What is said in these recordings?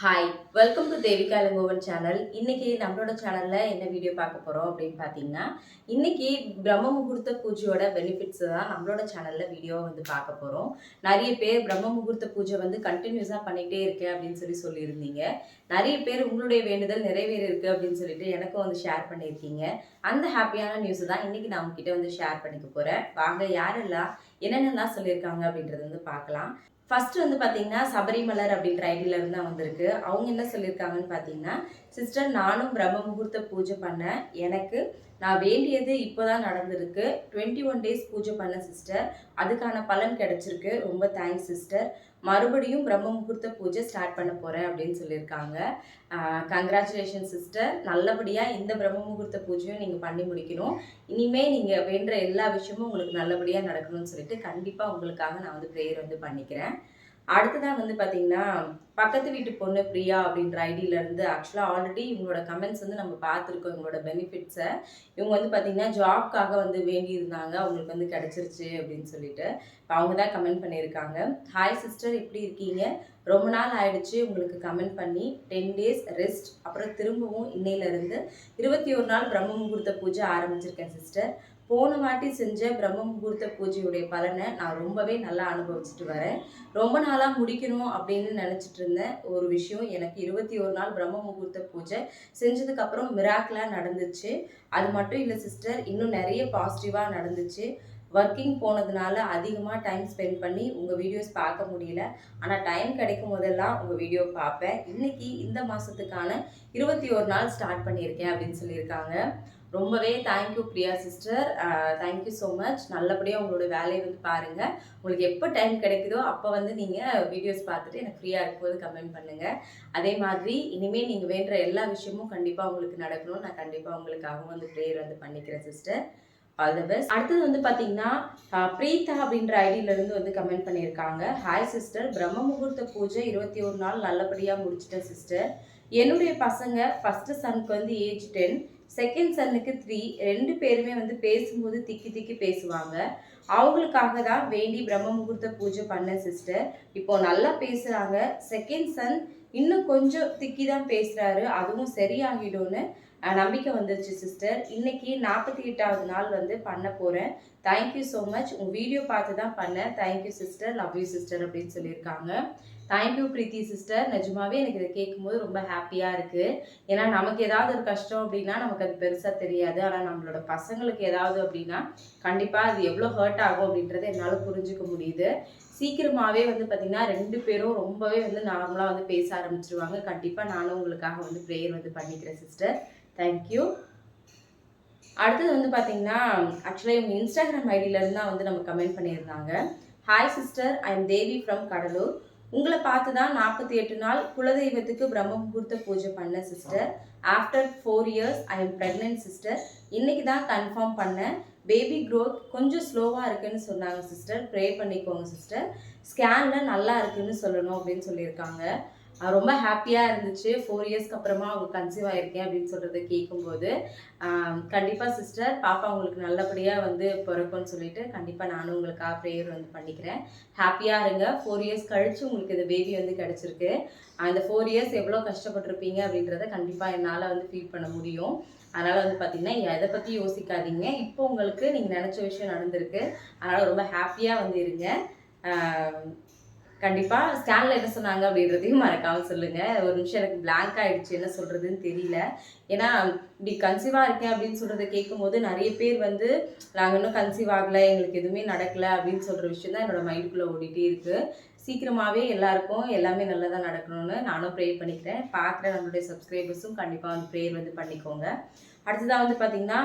Hi welcome to Devika Ilangovan channel இன்னைக்கு நம்மளோட சேனல்ல என்ன வீடியோ பார்க்க போறோம் அப்படின்னு பார்த்தீங்கன்னா இன்னைக்கு பிரம்ம முகூர்த்த பூஜையோட பெனிஃபிட்ஸ் தான் நம்மளோட சேனல்ல வீடியோ வந்து பார்க்க போறோம். நிறைய பேர் பிரம்ம முகூர்த்த பூஜை வந்து கண்டினியூஸா பண்ணிட்டே இருக்கேன் அப்படின்னு சொல்லி சொல்லியிருந்தீங்க. நிறைய பேர் உங்களுடைய வேண்டுதல் நிறைவேறி இருக்கு அப்படின்னு சொல்லிட்டு எனக்கும் வந்து ஷேர் பண்ணியிருக்கீங்க. அந்த ஹாப்பியான நியூஸ் தான் இன்னைக்கு நான் உங்ககிட்ட வந்து ஷேர் பண்ணிக்க போறேன். வாங்க யாரெல்லாம் என்னென்னலாம் சொல்லியிருக்காங்க அப்படின்றது வந்து பார்க்கலாம். ஃபஸ்ட்டு வந்து பார்த்தீங்கன்னா சபரிமலர் அப்படின்ற ஐடியில இருந்து தான் வந்திருக்கு. அவங்க என்ன சொல்லியிருக்காங்கன்னு பார்த்தீங்கன்னா சிஸ்டர் நானும் பிரம்ம முகூர்த்த பூஜை பண்ணேன் எனக்கு நான் வேண்டியது இப்போ தான் நடந்திருக்கு. டுவெண்ட்டி ஒன் டேஸ் பூஜை பண்ண சிஸ்டர் அதுக்கான பலன் கிடச்சிருக்கு. ரொம்ப தேங்க்ஸ் சிஸ்டர் மறுபடியும் பிரம்ம முகூர்த்த பூஜை ஸ்டார்ட் பண்ண போகிறேன் அப்படின்னு சொல்லியிருக்காங்க. கங்க்ராச்சுலேஷன் சிஸ்டர் நல்லபடியாக இந்த பிரம்ம முகூர்த்த பூஜையும் நீங்கள் பண்ணி முடிக்கணும். இனிமேல் நீங்கள் வேண்டுற எல்லா விஷயமும் உங்களுக்கு நல்லபடியாக நடக்கணும்னு சொல்லிட்டு கண்டிப்பாக உங்களுக்காக நான் வந்து ப்ரேயர் வந்து பண்ணிக்கிறேன். அடுத்ததாக வந்து பார்த்தீங்கன்னா பக்கத்து வீட்டு பொண்ணு பிரியா அப்படின்ற ஐடியில இருந்து ஆக்சுவலாக ஆல்ரெடி இவங்களோட கமெண்ட்ஸ் வந்து நம்ம பார்த்துருக்கோம் இவங்களோட பெனிஃபிட்ஸை இவங்க வந்து பார்த்தீங்கன்னா ஜாப்க்காக வந்து வேண்டியிருந்தாங்க அவங்களுக்கு வந்து கிடச்சிருச்சு அப்படின்னு சொல்லிட்டு. இப்போ அவங்க தான் கமெண்ட் பண்ணியிருக்காங்க. ஹாய் சிஸ்டர் எப்படி இருக்கீங்க? ரொம்ப நாள் ஆயிடுச்சு உங்களுக்கு கமெண்ட் பண்ணி டென் டேஸ் ரெஸ்ட் அப்புறம் திரும்பவும் இன்னையிலேருந்து இருபத்தி ஒரு நாள் பிரம்ம முகூர்த்த பூஜை ஆரம்பிச்சிருக்கேன் சிஸ்டர் போன வாட்டி செஞ்ச பிரம்ம முகூர்த்த பூஜையுடைய பலனை நான் ரொம்பவே நல்லா அனுபவிச்சுட்டு வரேன். ரொம்ப நாளாக முடிக்கணும் அப்படின்னு நினச்சிட்டு இருந்தேன் ஒரு விஷயம் எனக்கு இருபத்தி ஒரு நாள் பிரம்ம முகூர்த்த பூஜை செஞ்சதுக்கப்புறம் மிராக்கலாக நடந்துச்சு. அது மட்டும் இல்லை சிஸ்டர் இன்னும் நிறைய பாசிட்டிவாக நடந்துச்சு. ஒர்க்கிங் போனதுனால அதிகமாக டைம் ஸ்பெண்ட் பண்ணி உங்கள் வீடியோஸ் பார்க்க முடியல. ஆனால் டைம் கிடைக்கும் போதெல்லாம் உங்கள் வீடியோ பார்ப்பேன். இன்னைக்கு இந்த மாதத்துக்கான இருபத்தி ஒரு நாள் ஸ்டார்ட் பண்ணியிருக்கேன் அப்படின்னு சொல்லியிருக்காங்க. ரொம்பவே thank you Priya sister thank you so much நல்லபடியாக உங்களோட வேலையை வந்து பாருங்கள் உங்களுக்கு எப்போ டைம் கிடைக்குதோ அப்போ வந்து நீங்கள் வீடியோஸ் பார்த்துட்டு எனக்கு ஃப்ரீயாக இருக்கும்போது கமெண்ட் பண்ணுங்கள் அதே மாதிரி இனிமேல் நீங்கள் வேண்டுற எல்லா விஷயமும் கண்டிப்பாக உங்களுக்கு நடக்கணும் நான் கண்டிப்பாக உங்களுக்காகவும் வந்து ப்ரேயர் வந்து பண்ணிக்கிறேன் சிஸ்டர் ஆல் த பெஸ்ட் அடுத்தது வந்து பார்த்தீங்கன்னா ஆஹ், பிரீதா அப்படின்ற ஐடியிலேருந்து வந்து கமெண்ட் பண்ணியிருக்காங்க. ஹாய் சிஸ்டர் பிரம்ம முகூர்த்த பூஜை இருபத்தி ஒரு நாள் நல்லபடியாக முடிச்சிட்டேன் சிஸ்டர் என்னுடைய பசங்க ஃபஸ்ட்டு சனுக்கு வந்து ஏஜ் டென் செகண்ட் சன்னுக்கு த்ரீ ரெண்டு பேருமே வந்து பேசும்போது திக்கி திக்கி பேசுவாங்க. அவங்களுக்காக தான் வேண்டி பிரம்ம முகூர்த்த பூஜை பண்ண சிஸ்டர் இப்போ நல்லா பேசுகிறாங்க செகண்ட் சன் இன்னும் கொஞ்சம் திக்கி தான் பேசுகிறாரு அதுவும் சரியாகிடும்னு நம்பிக்கை வந்துருச்சு சிஸ்டர் இன்னைக்கு நாற்பத்தி எட்டாவது நாள் வந்து பண்ண போகிறேன் தேங்க்யூ ஸோ மச் உங்கள் வீடியோ பார்த்து தான் பண்ணேன். Thank you sister love you sister அப்படின்னு சொல்லியிருக்காங்க. தேங்க்யூ பிரீத்தி சிஸ்டர் நிஜமாவே எனக்கு இதை கேட்கும்போது ரொம்ப ஹாப்பியாக இருக்குது ஏன்னா நமக்கு ஏதாவது ஒரு கஷ்டம் அப்படின்னா நமக்கு அது பெருசாக தெரியாது. ஆனால் நம்மளோட பசங்களுக்கு ஏதாவது அப்படின்னா கண்டிப்பாக அது எவ்வளோ ஹர்ட் ஆகும் அப்படின்றத என்னால் புரிஞ்சுக்க முடியுது. சீக்கிரமாகவே வந்து பார்த்திங்கன்னா ரெண்டு பேரும் ரொம்பவே வந்து நார்மலாக வந்து பேச ஆரம்பிச்சிருவாங்க. கண்டிப்பாக நானும் உங்களுக்காக வந்து ப்ரேயர் வந்து பண்ணிக்கிறேன் சிஸ்டர் தேங்க்யூ அடுத்தது வந்து பார்த்தீங்கன்னா ஆக்சுவலாக இவங்க இன்ஸ்டாகிராம் ஐடியிலேருந்து தான் வந்து நம்ம கமெண்ட் பண்ணியிருந்தாங்க. Hi sister I am Devi from Cuddalore உங்களை பார்த்து தான் நாற்பத்தி எட்டு நாள் குலதெய்வத்துக்கு பிரம்ம முகூர்த்த பூஜை பண்ண sister after four years I am pregnant sister இன்னைக்கு தான் கன்ஃபார்ம் பண்ணேன். பேபி க்ரோத் கொஞ்சம் ஸ்லோவாக இருக்குன்னு சொன்னாங்க சிஸ்டர் ப்ரே பண்ணிக்கோங்க சிஸ்டர் ஸ்கேனில் நல்லா இருக்குன்னு சொல்லணும் அப்படின்னு சொல்லியிருக்காங்க. ரொம்ப ஹாப்பியாக இருந்துச்சு. ஃபோர் இயர்ஸ்க்கு அப்புறமா அவங்க கன்சீவ் ஆகிருக்கேன் அப்படின்னு சொல்கிறத கேட்கும்போது கண்டிப்பாக சிஸ்டர் பாப்பா உங்களுக்கு நல்லபடியாக வந்து பிறக்கும்னு சொல்லிட்டு கண்டிப்பாக நானும் உங்களுக்காக ப்ரேயர் வந்து பண்ணிக்கிறேன். ஹாப்பியாக இருங்க. ஃபோர் இயர்ஸ் கழித்து உங்களுக்கு இந்த பேபி வந்து கிடச்சிருக்கு. அந்த ஃபோர் இயர்ஸ் எவ்வளோ கஷ்டப்பட்டிருப்பீங்க அப்படின்றத கண்டிப்பாக என்னால் வந்து ஃபீல் பண்ண முடியும். அதனால் வந்து பார்த்தீங்கன்னா எதை பற்றி யோசிக்காதீங்க. இப்போ உங்களுக்கு நீங்கள் நினச்ச விஷயம் நடந்திருக்கு. அதனால் ரொம்ப ஹாப்பியாக வந்து இருங்க. கண்டிப்பாக ஸ்கேனில் என்ன சொன்னாங்க அப்படின்றதையும் மறக்காமல் சொல்லுங்கள் ஒரு நிமிஷம் எனக்கு பிளாங்க் ஆயிடுச்சு. என்ன சொல்கிறதுன்னு தெரியல. ஏன்னா இப்படி கன்சீவாக இருக்கேன் அப்படின்னு சொல்கிறத கேட்கும்போது நிறைய பேர் வந்து நாங்கள் இன்னும் கன்சீவ் ஆகலை. எங்களுக்கு எதுவுமே நடக்கலை. அப்படின்னு சொல்கிற விஷயம் தான் என்னோட மைண்டுக்குள்ளே ஓடிட்டே இருக்குது சீக்கிரமாகவே எல்லாருக்கும் எல்லாமே நல்லதாக நடக்கணும்னு நானும் ப்ரே பண்ணிக்கிறேன். பார்க்குற நம்மளுடைய சப்ஸ்கிரைபர்ஸும் கண்டிப்பாக வந்து ப்ரேயர் வந்து பண்ணிக்கோங்க. அடுத்ததாக வந்து பார்த்திங்கன்னா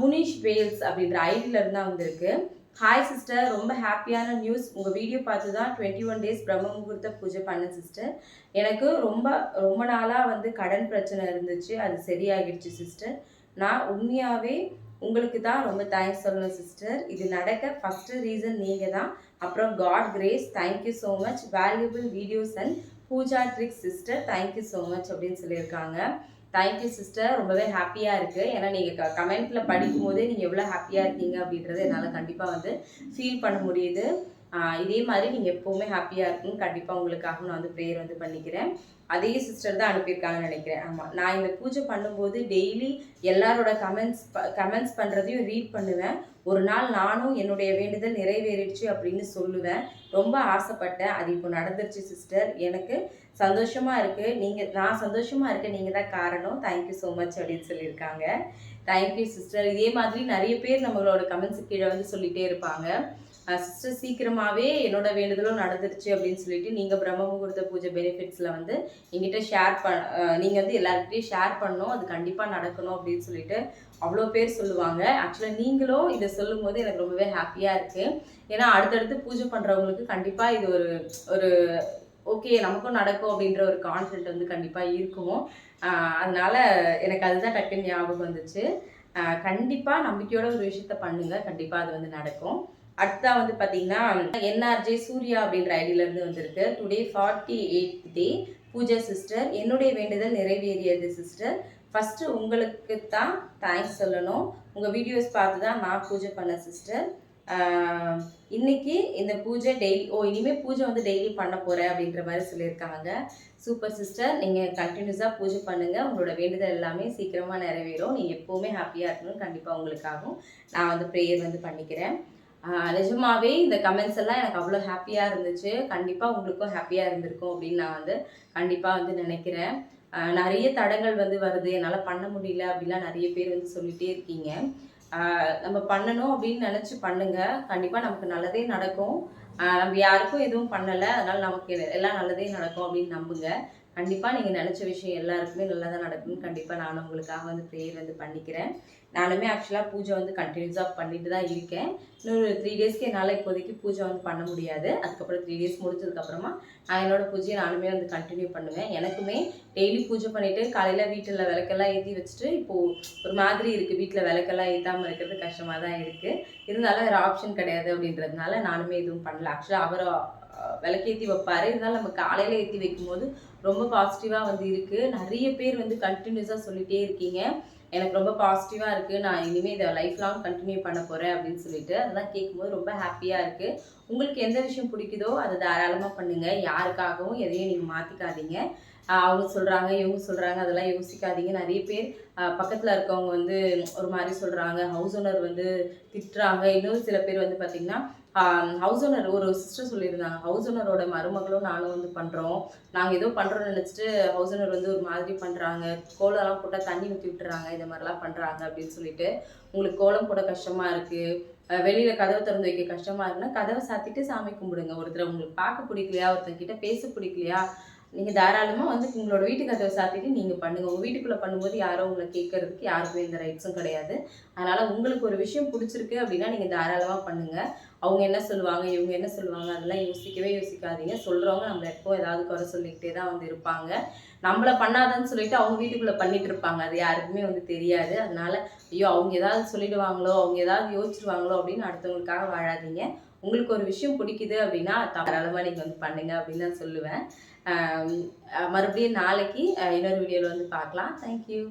முனிஷ் வேல்ஸ் அப்படின்ற ஐடியில தான் வந்திருக்கு. ஹாய் சிஸ்டர் ரொம்ப ஹாப்பியான நியூஸ் உங்கள் வீடியோ பார்த்து தான் டுவெண்ட்டி ஒன் டேஸ் பிரம்ம முகூர்த்த பூஜை பண்ண சிஸ்டர் எனக்கு ரொம்ப ரொம்ப நாளாக வந்து கடன் பிரச்சனை இருந்துச்சு. அது சரியாகிடுச்சு சிஸ்டர் நான் உண்மையாகவே உங்களுக்கு தான் ரொம்ப தேங்க்ஸ் சொல்லணும் சிஸ்டர் இது நடக்க ஃபஸ்ட்டு ரீசன் நீங்கள் தான் அப்புறம் God grace thank you so much valuable videos and Pooja tricks sister thank you so much அப்படின்னு சொல்லியிருக்காங்க. தேங்க்யூ சிஸ்டர் ரொம்பவே ஹாப்பியாக இருக்குது ஏன்னா நீங்கள் க கமெண்ட்டில் படிக்கும் போதே நீங்கள் எவ்வளோ ஹாப்பியாக இருக்கீங்க அப்படின்றத என்னால் கண்டிப்பாக வந்து ஃபீல் பண்ண முடியுது. இதே மாதிரி நீங்கள் எப்போவுமே ஹாப்பியாக இருக்குன்னு கண்டிப்பாக உங்களுக்காக நான் வந்து ப்ரேயர் வந்து பண்ணிக்கிறேன். அதே சிஸ்டர் தான் அனுப்பியிருக்காங்கன்னு நினைக்கிறேன். ஆமாம் நான் இந்த பூஜை பண்ணும்போது டெய்லி எல்லாரோட கமெண்ட்ஸ் கமெண்ட்ஸ் பண்ணுறதையும் ரீட் பண்ணுவேன். ஒரு நாள் நானும் என்னுடைய வேண்டுதல் நிறைவேறிடுச்சு அப்படின்னு சொல்லுவேன். ரொம்ப ஆசைப்பட்டேன். அது இப்போ நடந்துருச்சு சிஸ்டர் எனக்கு சந்தோஷமாக இருக்குது நீங்கள் நான் சந்தோஷமாக இருக்க நீங்கள் தான் காரணம். தேங்க்யூ ஸோ மச் அப்படின்னு சொல்லியிருக்காங்க. தேங்க்யூ சிஸ்டர் இதே மாதிரி நிறைய பேர் நம்மளோட கமெண்ட்ஸ் கீழே வந்து சொல்லிகிட்டே இருப்பாங்க. சிஸ்டர் சீக்கிரமாகவே என்னோட வேண்டுதலும் நடந்துருச்சு அப்படின்னு சொல்லிட்டு நீங்கள் பிரம்ம முகூர்த்த பூஜை பெனிஃபிட்ஸில் வந்து எங்கிட்ட ஷேர் பண் நீங்கள் வந்து எல்லாருக்கிட்டையும் ஷேர் பண்ணணும். அது கண்டிப்பாக நடக்கணும் அப்படின்னு சொல்லிட்டு அவ்வளோ பேர் சொல்லுவாங்க. ஆக்சுவலாக நீங்களும் இதை சொல்லும் போது எனக்கு ரொம்பவே ஹாப்பியாக இருக்குது ஏன்னா அடுத்தடுத்து பூஜை பண்ணுறவங்களுக்கு கண்டிப்பாக இது ஒரு ஒரு ஓகே நமக்கும் நடக்கும் அப்படின்ற ஒரு கான்ஃபிடென்ட் வந்து கண்டிப்பாக இருக்கும்? அதனால் எனக்கு அதுதான் டக்குன்னு ஞாபகம் வந்துச்சு. கண்டிப்பாக நம்பிக்கையோட ஒரு விஷயத்த பண்ணுங்கள் கண்டிப்பாக அது வந்து நடக்கும். அடுத்தா வந்து பார்த்தீங்கன்னா என்ஆர்ஜே சூர்யா அப்படின்ற ஐடியில இருந்து வந்திருக்கு. Today forty eight day Pooja sister என்னுடைய வேண்டுதல் நிறைவேறியது சிஸ்டர் ஃபஸ்ட்டு உங்களுக்கு தான் தேங்க்ஸ் சொல்லணும். உங்கள் வீடியோஸ் பார்த்து தான் நான் பூஜை பண்ணேன் சிஸ்டர் இன்னைக்கு இந்த பூஜை டெய்லி ஓ இனிமேல் பூஜை வந்து டெய்லி பண்ண போகிறேன் அப்படின்ற மாதிரி சொல்லியிருக்காங்க. சூப்பர் சிஸ்டர் நீங்கள் கண்டினியூஸாக பூஜை பண்ணுங்கள் உங்களோட வேண்டுதல் எல்லாமே சீக்கிரமாக நிறைவேறும். நீங்கள் எப்போவுமே ஹாப்பியாக இருக்கணும் கண்டிப்பாக உங்களுக்காகவும் நான் வந்து ப்ரேயர் வந்து பண்ணிக்கிறேன். நிஜமாவே இந்த கமெண்ட்ஸ் எல்லாம் எனக்கு அவ்வளோ ஹாப்பியாக இருந்துச்சு. கண்டிப்பாக உங்களுக்கும் ஹாப்பியாக இருந்திருக்கும் அப்படின்னு நான் வந்து கண்டிப்பாக வந்து நினைக்கிறேன். நிறைய தடங்கள் வந்து வருது. என்னால் பண்ண முடியல அப்படிலாம் நிறைய பேர் வந்து சொல்லிகிட்டே இருக்கீங்க. நம்ம பண்ணணும் அப்படின்னு நினச்சி பண்ணுங்க. கண்டிப்பாக நமக்கு நல்லதே நடக்கும். நம்ம யாருக்கும் எதுவும் பண்ணலை. அதனால் நமக்கு எல்லாம் நல்லதே நடக்கும் அப்படின்னு நம்புங்க. கண்டிப்பாக நீங்கள் நினச்ச விஷயம் எல்லாருக்குமே நல்லதாக நடக்கும்னு கண்டிப்பாக நான் உங்களுக்காக வந்து ப்ரேயர் வந்து பண்ணிக்கிறேன். நானுமே ஆக்சுவலாக பூஜை வந்து கண்டினியூஸாக பண்ணிட்டு தான் இருக்கேன். இன்னொரு த்ரீ டேஸ்க்கு என்னால் இப்போதைக்கு பூஜை வந்து பண்ண முடியாது. அதுக்கப்புறம் த்ரீ டேஸ் முடிஞ்சதுக்கப்புறமா நான் என்னோட பூஜையை நானுமே வந்து கண்டினியூ பண்ணுவேன். எனக்குமே டெய்லி பூஜை பண்ணிவிட்டு காலையில் வீட்டில் விளக்கெல்லாம் ஏற்றி வச்சுட்டு இப்போது ஒரு மாதிரி இருக்குது வீட்டில் விளக்கெல்லாம் ஏற்றாமல் இருக்கிறது கஷ்டமாக தான் இருக்குது இருந்தாலும் வேறு ஆப்ஷன் கிடையாது அப்படின்றதுனால நானுமே எதுவும் பண்ணல. ஆக்சுவலாக அவர் விளக்கேற்றி வைப்பார். இருந்தாலும் நம்ம காலையில் ஏற்றி வைக்கும்போது ரொம்ப பாசிட்டிவாக வந்து இருக்குது நிறைய பேர் வந்து கண்டினியூஸாக சொல்லிகிட்டே இருக்கீங்க. எனக்கு ரொம்ப பாசிட்டிவாக இருக்குது நான் இனிமேல் இதை லைஃப் லாங் கண்டினியூ பண்ண போகிறேன் அப்படின்னு சொல்லிட்டு அதெல்லாம் கேட்கும்போது ரொம்ப ஹாப்பியாக இருக்குது உங்களுக்கு எந்த விஷயம் பிடிக்குதோ அதை தாராளமாக பண்ணுங்கள் யாருக்காகவும் எதையும் நீங்கள் மாற்றிக்காதீங்க அவங்க சொல்கிறாங்க இவங்க சொல்கிறாங்க அதெல்லாம் யோசிக்காதீங்க. நிறைய பேர் பக்கத்தில் இருக்கவங்க வந்து ஒரு மாதிரி சொல்கிறாங்க ஹவுஸ் ஓனர் வந்து திட்டுறாங்க. இன்னும் சில பேர் வந்து பார்த்திங்கன்னா ஹவுஸ் ஓனர் ஒரு சிஸ்டர் சொல்லியிருந்தாங்க. ஹவுஸ் ஓனரோட மருமகளும் நானும் வந்து பண்ணுறோம் நாங்கள் ஏதோ பண்ணுறோம்னு நினச்சிட்டு ஹவுஸ் ஓனர் வந்து ஒரு மாதிரி பண்ணுறாங்க கோலம்லாம் போட்டால் தண்ணி ஊற்றி விட்டுறாங்க. இந்த மாதிரிலாம் பண்ணுறாங்க அப்படின்னு சொல்லிட்டு. உங்களுக்கு கோலம் போட கஷ்டமாக இருக்குது வெளியில் கதவை திறந்து வைக்க கஷ்டமாக இருக்குன்னா கதவை சாத்திட்டு சாமி கும்பிடுங்க. ஒருத்தர் உங்களுக்கு பார்க்க பிடிக்கலையா? ஒருத்தர்கிட்ட பேச பிடிக்கலையா? நீங்கள் தாராளமாக வந்து உங்களோட வீட்டு கதவை சாத்திட்டு நீங்கள் பண்ணுங்கள் உங்கள் வீட்டுக்குள்ளே பண்ணும்போது யாரும் உங்களை கேட்கறதுக்கு யாருக்கும் எந்த ரைட்ஸும் கிடையாது. அதனால் உங்களுக்கு ஒரு விஷயம் பிடிச்சிருக்கு அப்படின்னா நீங்கள் தாராளமாக பண்ணுங்கள் அவங்க என்ன சொல்லுவாங்க இவங்க என்ன சொல்லுவாங்க அதெல்லாம் யோசிக்கவே யோசிக்காதீங்க. சொல்கிறவங்க நம்மள எப்போ ஏதாவது குறை சொல்லிக்கிட்டே தான் வந்து இருப்பாங்க. நம்மளை பண்ணாதன்னு சொல்லிட்டு அவங்க வீட்டுக்குள்ளே பண்ணிட்டு இருப்பாங்க. அது யாருக்குமே வந்து தெரியாது. அதனால ஐயோ அவங்க ஏதாவது சொல்லிடுவாங்களோ அவங்க ஏதாவது யோசிச்சுருவாங்களோ அப்படின்னு அடுத்தவங்களுக்காக வாழாதீங்க. உங்களுக்கு ஒரு விஷயம் பிடிக்குது அப்படின்னா தாராளமாக நீங்கள் வந்து பண்ணுங்க அப்படின்னு நான் சொல்லுவேன். மறுபடியும் நாளைக்கு இன்னொரு வீடியோவில் வந்து பார்க்கலாம். தேங்க்யூ